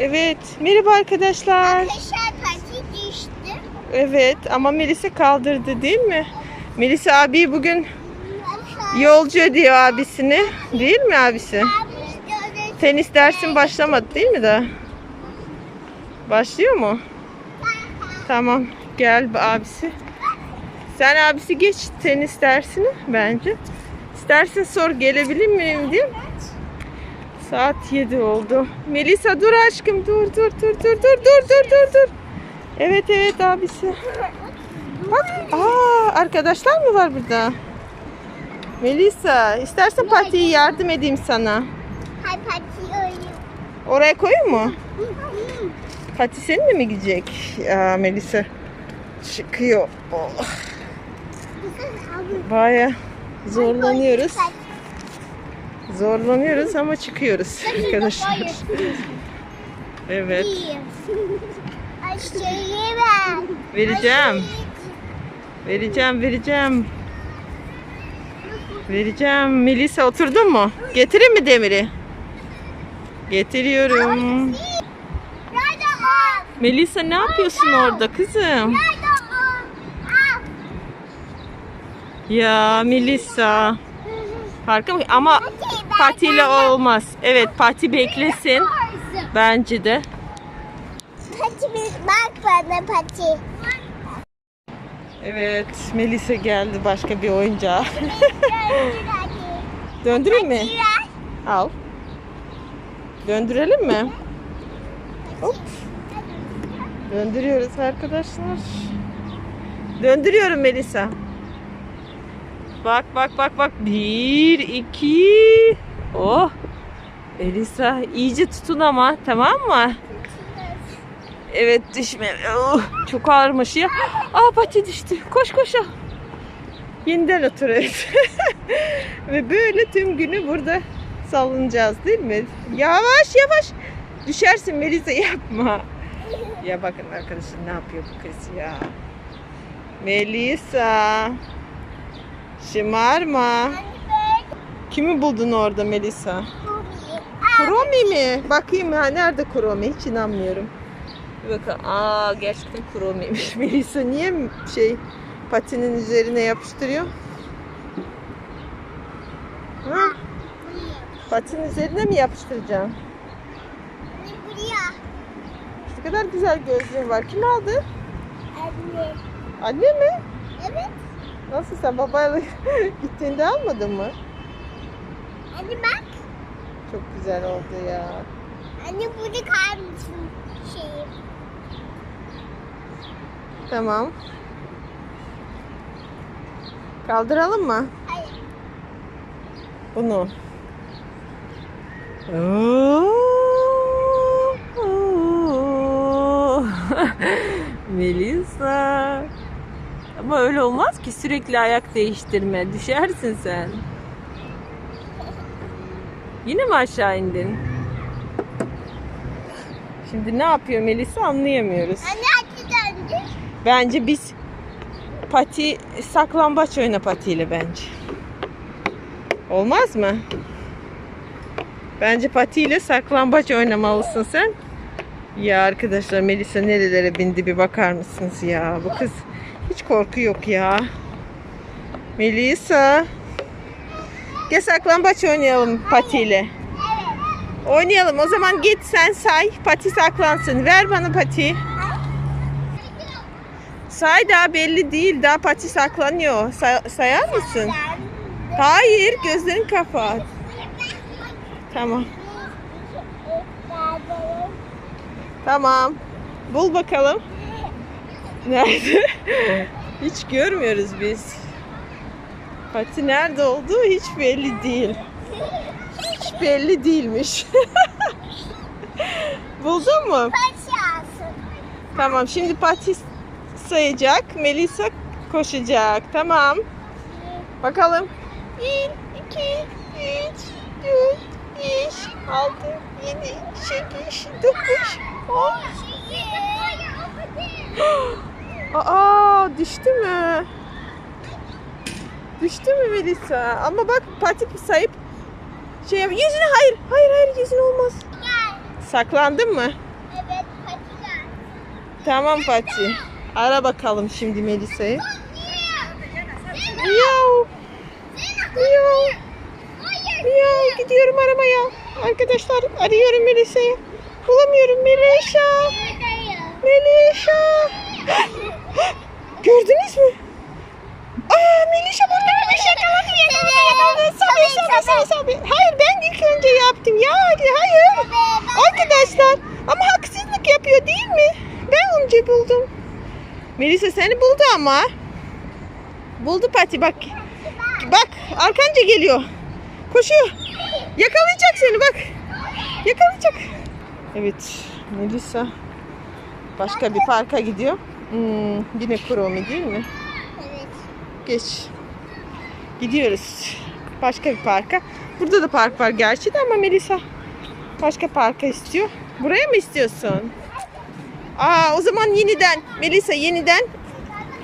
Evet. Merhaba arkadaşlar. Arkadaşlar parti düştü. Evet ama Melisa kaldırdı değil mi? Melisa abi bugün yolcu ediyor abisini. Değil mi abisi? Tenis dersin başlamadı değil mi daha? Başlıyor mu? Tamam. Gel abisi. Sen abisi geç tenis dersini bence. İstersen sor gelebilir miyim diye. Saat 7 oldu. Melisa dur aşkım dur dur dur dur dur dur dur dur dur. Evet evet abisi. Bak aa arkadaşlar mı var burada? Melisa istersen partiye yardım edeyim sana. Hay parti oynuyor. Oraya koyayım mu? Pati seninle mi gidecek? Ya Melisa çıkıyor. Oh, Baya zorlanıyoruz. Zorlanıyoruz ama çıkıyoruz arkadaşlar. Evet. Vereceğim. Vereceğim, vereceğim. Vereceğim. Melisa oturdun mu? Getireyim mi demiri? Getiriyorum. Melisa ne yapıyorsun orada kızım? Al. Ya Melisa. Farkı mı? Ama patiyle olmaz. Evet pati beklesin. Bence de. Pati bak bana pati. Evet Melisa geldi başka bir oyuncağa. Döndüreyim mi? Al. Döndürelim mi? Hop. Döndürüyoruz arkadaşlar. Döndürüyorum Melisa. Bak bak bak bak. Bir, iki. Oh. Melisa iyice tutun ama tamam mı? Evet düşme. Oh, çok ağırmış ya. Aa pati düştü. Koş koş. al. Yeniden otur evet. Ve böyle tüm günü burada sallanacağız değil mi? Yavaş yavaş. Düşersin Melisa yapma. Ya bakın arkadaşlar ne yapıyor bu kız ya. Melisa. Şımarma. Kimi buldun orada Melisa? Kuromi mi? Bakayım ya nerede Kuromi? Hiç inanmıyorum. Bir bakalım. Aa gerçekten Kuromi'ymiş. Melisa niye şey patinin üzerine yapıştırıyor? Ha? Patinin üzerine mi yapıştıracağım? Buraya. Ne kadar güzel gözlüğün var. Kim aldı? Anne. Anne mi? Evet. Nasıl sen babayla gittiğinde almadın mı? Anne bak. Çok güzel oldu ya. Anne burada kalmışsın şeyim. Tamam. Kaldıralım mı? Hayır. Bunu. Melisa. Ama öyle olmaz ki sürekli ayak değiştirme. Düşersin sen. Yine mi aşağı indin? Şimdi ne yapıyor Melisa anlayamıyoruz. Anne. Bence biz pati saklambaç oyna patiyle bence. Olmaz mı? Bence patiyle saklambaç oynamalısın sen. Ya arkadaşlar Melisa nerelere bindi bir bakar mısınız ya? Bu kız hiç korku yok ya. Melisa. Gel saklambaç oynayalım patiyle. Oynayalım. O zaman git sen say. Pati saklansın. Ver bana pati. Say daha belli değil. Daha pati saklanıyor. Say- sayar mısın? Hayır. Gözlerini kapat. Tamam. Tamam. Bul bakalım. Nerede? Hiç görmüyoruz biz. Pati nerede olduğu hiç belli değil. Hiç belli değilmiş. Buldun mu? Tamam şimdi Pati sayacak. Melisa koşacak. Tamam. Bakalım. 1, 2, 3, 4, 5, 6, 7, 8, 9, 10. Aa düştü mü? Düştü mü Melisa? Ama bak Pati sayıp şey yap- yüzüne hayır hayır hayır yüzüne olmaz. Gel. Saklandın mı? Tamam Fatih. Ara bakalım şimdi Melisa'yı. Miyav. Miyav. Miyav. Gidiyorum aramaya. Arkadaşlar arıyorum Melisa'yı. Bulamıyorum Melisa. Melisa. Gördünüz mü? Aa Melisa burada Melisa yakaladı yakaladı yakaladı. Sabi sabi sabi sabi. Hayır ben ilk önce yaptım ya. Hayır. Arkadaşlar ama haksızlık yapıyor değil mi? Ben önce buldum. Melisa seni buldu ama. Buldu Pati bak. Bak arkanca geliyor. Koşuyor. Yakalayacak seni bak. Yakalayacak. Evet Melisa başka bir parka gidiyor. Hmm, yine Kuromi değil mi? Evet. Geç. Gidiyoruz. Başka bir parka. Burada da park var gerçi de ama Melisa başka parka istiyor. Buraya mı istiyorsun? Aa o zaman yeniden Melisa yeniden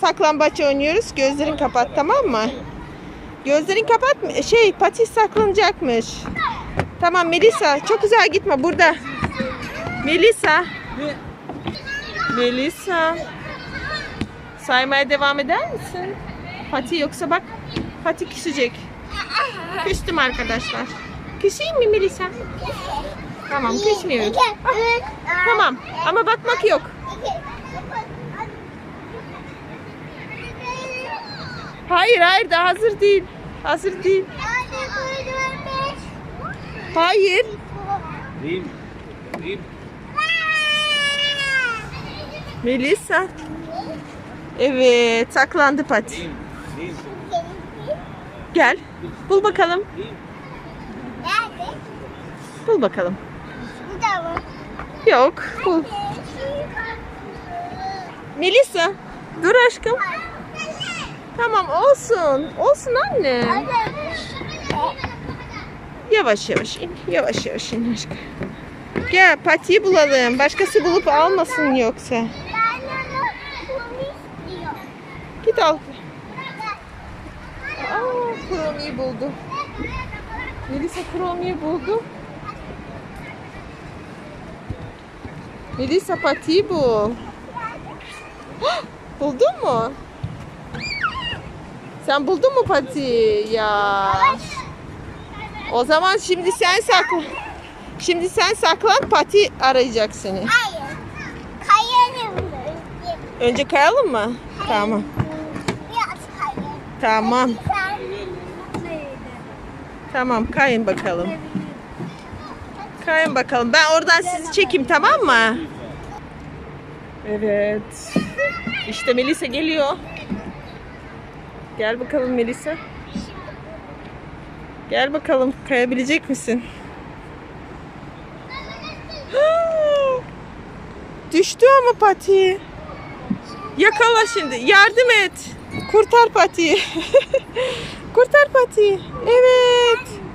saklambaç oynuyoruz. Gözlerin kapat tamam mı? Gözlerin kapat? Şey Pati saklanacakmış. Tamam Melisa çok güzel gitme burada. Melisa. Melisa. Saymaya devam eder misin? Pati yoksa bak Pati küsecek. Küstüm arkadaşlar. Küseyim mi Melisa? Tamam küsmüyorum. Tamam ama bakmak yok. Hayır hayır daha hazır değil. Hazır değil. Hayır. Değil. Değil. Melisa. Evet saklandı Pati. Değil. Değil. Gel. Bul bakalım. Bul bakalım. Yok. Bul. Melisa. Dur aşkım. Tamam olsun. Olsun anne. Yavaş yavaş in. Yavaş yavaş in aşkım. Gel patiyi bulalım. Başkası bulup almasın yoksa. Git al. Aa, Kuromi'yi buldu. Melisa Kuromi'yi buldu. Melisa patiyi bul. Buldun mu? Sen buldun mu pati? Ya. O zaman şimdi sen saklan. Şimdi sen saklan pati arayacak seni. Hayır. Kayarım. Önce kayalım mı? Tamam. Biraz kayarım. Tamam. Tamam kayın bakalım. Kayın bakalım. Ben oradan sizi çekeyim tamam mı? Evet. İşte Melisa geliyor. Gel bakalım Melisa. Gel bakalım kayabilecek misin? Düştü ama Pati. Yakala şimdi. Yardım et. Kurtar Pati'yi. Kurtar Pati'yi. Evet.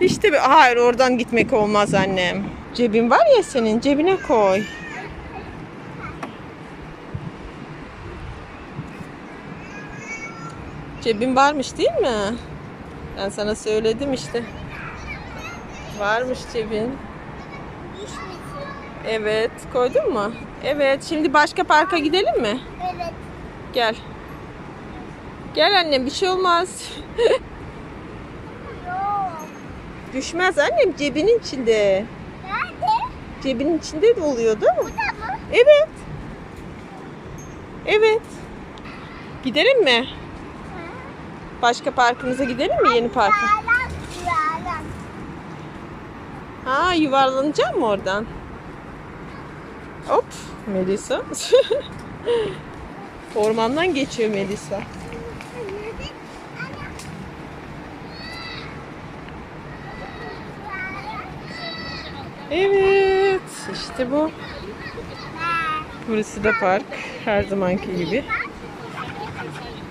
İşte bir... Hayır oradan gitmek olmaz annem. Cebin var ya senin cebine koy. Cebin varmış değil mi? Ben sana söyledim işte. Varmış cebin. Evet koydun mu? Evet şimdi başka parka gidelim mi? Evet. Gel. Gel annem bir şey olmaz. Düşmez annem cebinin içinde. Nerede? Cebinin içinde de oluyor değil mi? Burada mı? Evet. Evet. Gidelim mi? Başka parkımıza gidelim mi yeni parka? Ha yuvarlanacağım mı oradan? Hop Melisa. Ormandan geçiyor Melisa. Evet işte bu. Burası da park. Her zamanki gibi.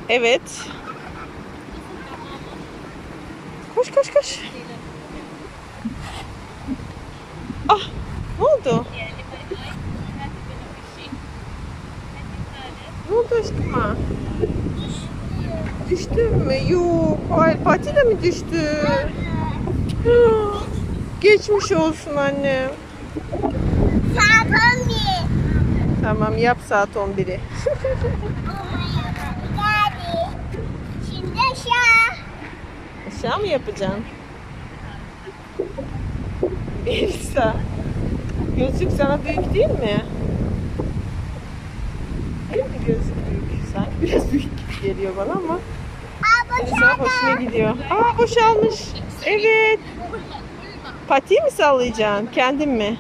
Evet. Koş koş koş. Ah ne oldu? Ne oldu aşkıma? Düştü mü? Yok. Hayır Pati de mi düştü? Geçmiş olsun annem. Sakın bir. Tamam yap saat 11'i. Geldi. Şimdi aşağı. Aşağı mı yapacaksın? Elisa. Gözlük sana büyük değil mi? Değil mi gözlük büyük? Sanki biraz büyük geliyor bana ama. Aa Elisa hoşuna gidiyor. Aa boşalmış. Evet. Patiyi mi sallayacaksın? Kendin mi?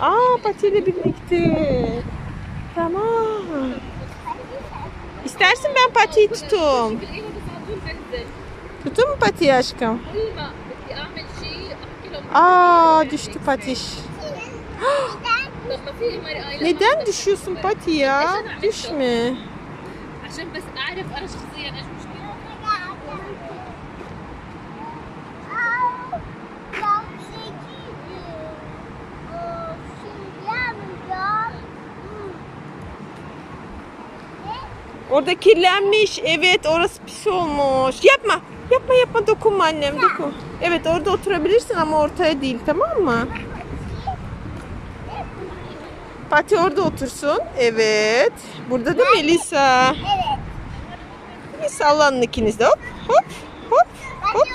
Aa patiyle birlikte. Tamam. İstersin ben patiyi tutum. Tutun mu patiyi aşkım? بدي اعمل شيء احكي لهم Aa düştü patiş. لما في مرة قايلة Neden düşüyorsun pati ya? Düşme. عشان بس اعرف انا شخصيا ايش Orada kirlenmiş. Evet orası pis olmuş. Yapma. Yapma yapma dokunma annem dokun. Evet orada oturabilirsin ama ortaya değil tamam mı? Pati orada otursun. Evet. Burada değil mi Elisa? Evet. Bir sallanın ikiniz de hop hop hop hop.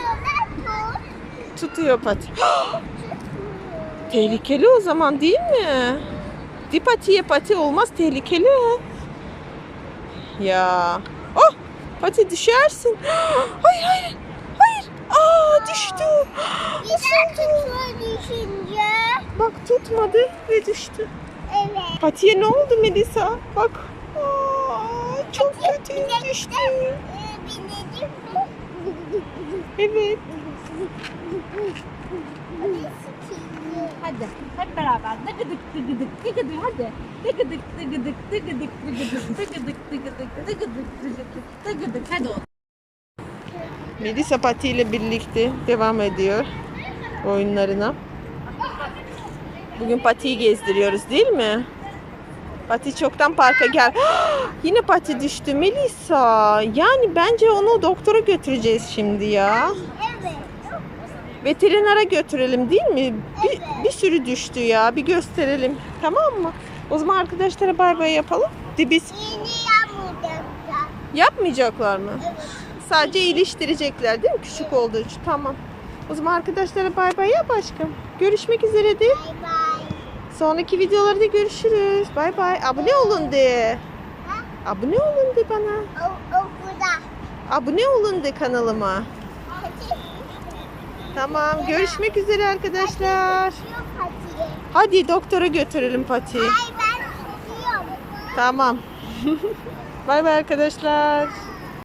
Tutuyor Pati. Tehlikeli o zaman değil mi? Di patiye pati olmaz tehlikeli. Ya. Oh! Pati düşersin. Hayır hayır. Hayır. Aa düştü. Tutuyor düşünce. Bak tutmadı ve düştü. Evet. Patiye ne oldu Melisa? Bak. Aa, çok kötü düştü. Ee, Binelim mi? Evet. hadi hep beraber dıgıdık dıgıdık dıgıdık hadi dıgıdık dıgıdık dıgıdık dıgıdık dıgıdık dıgıdık dıgıdık dıgıdık dıgıdık hadi oğlum. Melisa Pati ile birlikte devam ediyor oyunlarına. Bugün Pati'yi gezdiriyoruz değil mi? Pati çoktan parka gel. Yine Pati düştü Melisa. Yani bence onu doktora götüreceğiz şimdi ya. Evet. Veterinere götürelim değil mi? Bir, bir sürü düştü ya. Bir gösterelim. Tamam mı? O zaman arkadaşlara bay bay yapalım. De biz Yeni yapmayacaklar. yapmayacaklar mı? Sadece iyileştirecekler değil mi? Küçük olduğu için. Tamam. O zaman arkadaşlara bay bay yap aşkım. Görüşmek üzere de. Bay bay. Sonraki videolarda görüşürüz. Bay bay. Abone olun de. Abone olun de bana. O, okulda. Abone olun de kanalıma. Tamam. Görüşmek üzere arkadaşlar. Patiyi. Hadi doktora götürelim Pati. Ay ben. Tamam. bay bay arkadaşlar.